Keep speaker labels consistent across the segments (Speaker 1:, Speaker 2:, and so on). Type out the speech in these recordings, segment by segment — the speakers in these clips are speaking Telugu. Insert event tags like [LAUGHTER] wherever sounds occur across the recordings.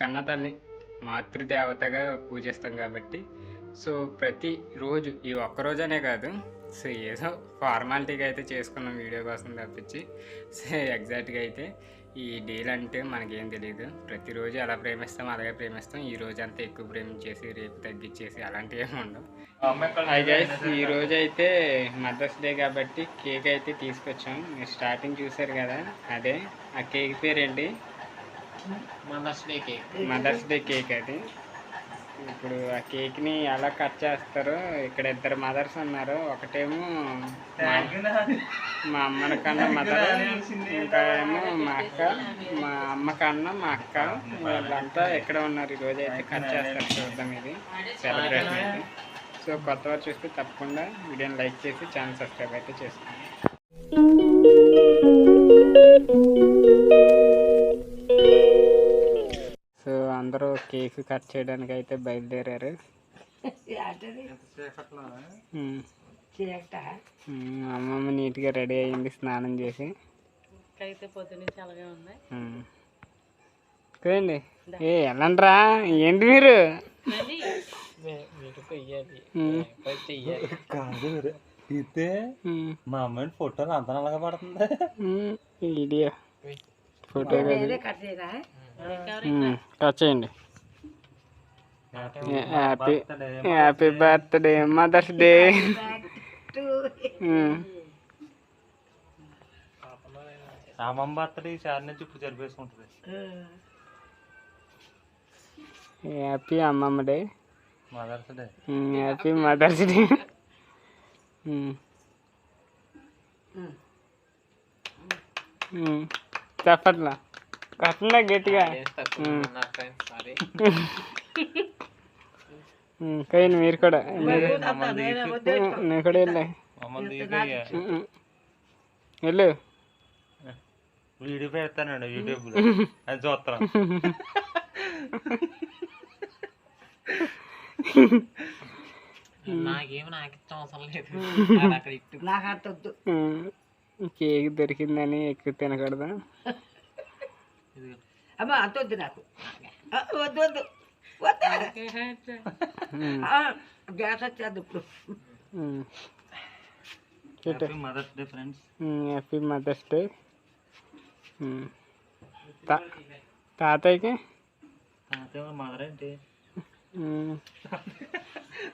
Speaker 1: కన్నతల్లి మాతృదేవతగా పూజిస్తాం కాబట్టి. సో ప్రతి రోజు ఈ ఒక్కరోజనే కాదు సో ఏదో ఫార్మాలిటీగా అయితే చేసుకున్నాం వీడియో కోసం తప్పించి. సో ఎగ్జాక్ట్గా అయితే ఈ డీల్ అంటే మనకేం తెలియదు ప్రతిరోజు ఎలా ప్రేమిస్తాం అలాగే ప్రేమిస్తాం. ఈ రోజు అంతా ఎక్కువ ప్రేమించేసి రేపు తగ్గించేసి అలాంటివి ఏమి ఉండవు. గైస్ ఈ రోజు అయితే మదర్స్ డే కాబట్టి కేక్ అయితే తీసుకొచ్చాం. మీరు స్టార్టింగ్ చూసారు కదా అదే. ఆ కేక్ పేరేంటి?
Speaker 2: Mother's day cake
Speaker 1: mother's day cake అది. ఇప్పుడు ఆ కేక్ని ఎలా కట్ చేస్తారో ఇక్కడ ఇద్దరు మదర్స్ ఉన్నారు. ఒకటేమో మా- అమ్మని కన్నా మదర్ ఇంకా ఏమో మా అక్క మా అమ్మ కన్నా మా అక్క. వీళ్ళంతా ఎక్కడ ఉన్నారు. ఈరోజు అయితే కట్ చేస్తారు చూద్దాం ఇది. సెలబ్రేషన్ అయితే సో కొత్త వారు చూస్తే తప్పకుండా వీడియోని లైక్ చేసి ఛానల్ సబ్స్క్రైబ్ అయితే చేసుకోండి. కేక్ కట్ చేయడానికి అయితే బయలుదేరారు అమ్మమ్మ నీట్గా రెడీ అయ్యింది స్నానం చేసి. కదండి ఏ వెళ్ళండ్రా ఏంటి మీరు?
Speaker 3: అయితే మా అమ్మాయిని ఫోటోలు అంత నల్లగా పడుతుంది.
Speaker 1: వీడియో. ఫోటో కట్ చేయండి. Happy happy birthday mother's day
Speaker 3: Ramamma birthday ఈసారి నుంచి ఇప్పుడు జరిపేసుకుంటుంది
Speaker 1: హ్యాపీ అమ్మమ్మ day
Speaker 3: mother's day
Speaker 1: happy mother's day చెప్పట్లా కట్టండా గట్టిగా
Speaker 2: సారీ
Speaker 1: ఉమ్, కయ్యండి మీరు కూడా. మీరు నేను కూడా వెళ్ళా. వెళ్ళు.
Speaker 3: వీడియో పెడతానండి యూట్యూబ్లో [LAUGHS] అది చూస్తాం
Speaker 2: నాకేమి నాకు ఇష్టం అవసరం లేదు. అక్కడ ఇట్టు.
Speaker 1: ఉమ్, కేక్ దొరికిందని ఎక్కువ తినకూడదు.
Speaker 4: అమ్మా అంత వద్దు నాకు. వద్దు వద్దు. గ్యాస్ వచ్చేది ఇప్పుడు
Speaker 1: ఉమ్. పెట్టు
Speaker 3: mother's day friends
Speaker 1: happy mother's day తాతయ్యకి
Speaker 3: తాతయ్య మదర్ ఏంటి
Speaker 1: ఉమ్,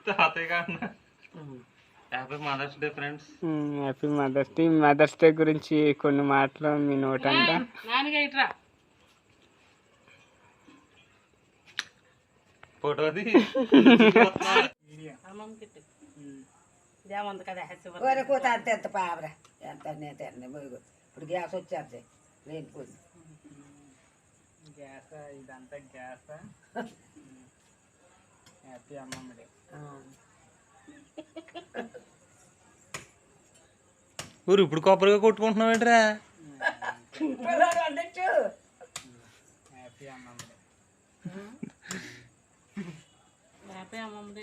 Speaker 3: తాతయ్య కన్నా happy mother's day friends
Speaker 1: happy mother's day mother's day గురించి కొన్ని మాటలు మీ నోటంట
Speaker 5: నాన్నగా ఇట్రా
Speaker 3: ఫోటో అది
Speaker 5: అమ్మమ్మకి ఇట్టు ఇదేమంది కదా హ్యాపీ
Speaker 4: వరకు అంత ఎంత పావరా ఎంత నేను తిన్న ఇప్పుడు గ్యాస్ వచ్చేది లేనిపోయింది
Speaker 1: గ్యాస్? ఇదంతా గ్యాస్? హ్యాపీ అమ్మమ్మ డే.
Speaker 3: ఊరు ఇప్పుడు కొబ్బరిగా కొట్టుకుంటున్నావు ఏంట్రా?
Speaker 1: హ్యాపీ అమ్మమ్మ
Speaker 5: హ్యాపీ అమ్మమ్మ డే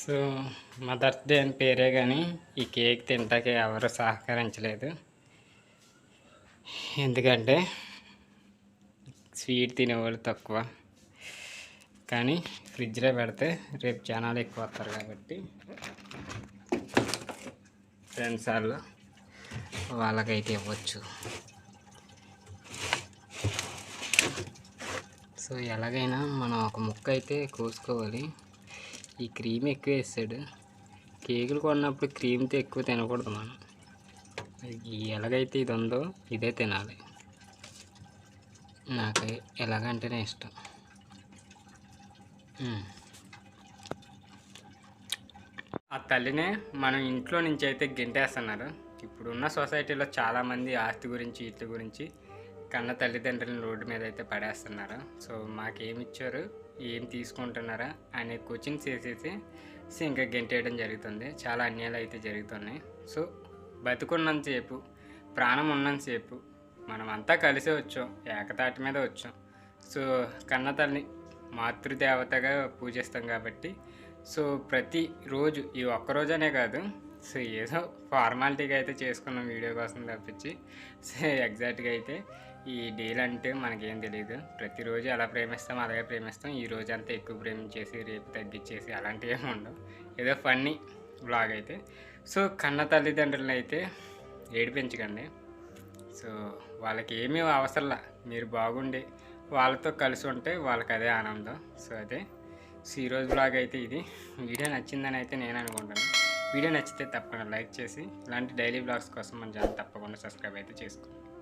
Speaker 1: సో మదర్స్ డే అని పేరే కానీ ఈ కేక్ తింటాకి ఎవరు సహకరించలేదు. ఎందుకంటే స్వీట్ తినేవాళ్ళు తక్కువ. కానీ ఫ్రిడ్జ్లో పెడితే రేపు జనాలు ఎక్కువ వస్తారు కాబట్టి ఫ్రెండ్స్ వాళ్ళు వాళ్ళకైతే ఇవ్వచ్చు. సో ఎలాగైనా మనం ఒక ముక్క అయితే కోసుకోవాలి. ఈ క్రీమ్ ఎక్కువ వేస్తాడు. కేకులు కొన్నప్పుడు క్రీమ్తో ఎక్కువ తినకూడదు మనం. ఎలాగైతే ఇది ఉందో ఇదే తినాలి. నాకు ఎలాగంటేనే ఇష్టం. ఆ తల్లినే మనం ఇంట్లో నుంచి అయితే గెంటేస్తున్నారు. ఇప్పుడున్న సొసైటీలో చాలామంది ఆస్తి గురించి ఇట్ల గురించి కన్న తల్లిదండ్రులను రోడ్డు మీద అయితే పడేస్తున్నారు. సో మాకేమిచ్చారు? ఏం తీసుకుంటున్నారా? అనే కోచింగ్ చేసేసి సో ఇంకా గెంటేయడం జరుగుతుంది. చాలా అన్యాయాలు అయితే జరుగుతున్నాయి. సో బతుకున్నంతసేపు ప్రాణం ఉన్నంతసేపు మనం అంతా కలిసే వచ్చాం. ఏకతాటి మీద వచ్చాం. సో కన్న తల్లి మాతృదేవతగా పూజిస్తాం కాబట్టి. సో ప్రతి రోజు ఈ ఒక్కరోజనే కాదు సో ఏదో ఫార్మాలిటీగా అయితే చేసుకున్నాం వీడియో కోసం తప్పించి. సో ఎగ్జాక్ట్గా అయితే ఈ డీల్ అంటే మనకేం తెలియదు ప్రతిరోజు ఎలా ప్రేమిస్తాం అలాగే ప్రేమిస్తాం. ఈ రోజు అంతా ఎక్కువ ప్రేమించేసి రేపు తగ్గించేసి అలాంటివి ఏమి ఉండవు. ఏదో ఫన్నీ బ్లాగ్ అయితే. సో కన్న తల్లిదండ్రులను అయితే ఏడిపించకండి. సో వాళ్ళకి ఏమీ అవసరంలా. మీరు బాగుండి వాళ్ళతో కలిసి ఉంటే వాళ్ళకి అదే ఆనందం. సో అదే. సో ఈరోజు బ్లాగ్ అయితే ఇది. వీడియో నచ్చిందని అయితే నేను అనుకుంటాను వీడియో నచ్చితే తప్పకుండా లైక్ చేసి ఇలాంటి డైలీ బ్లాగ్స్ కోసం మన ఛానల్ తప్పకుండా సబ్స్క్రైబ్ అయితే చేసుకోండి.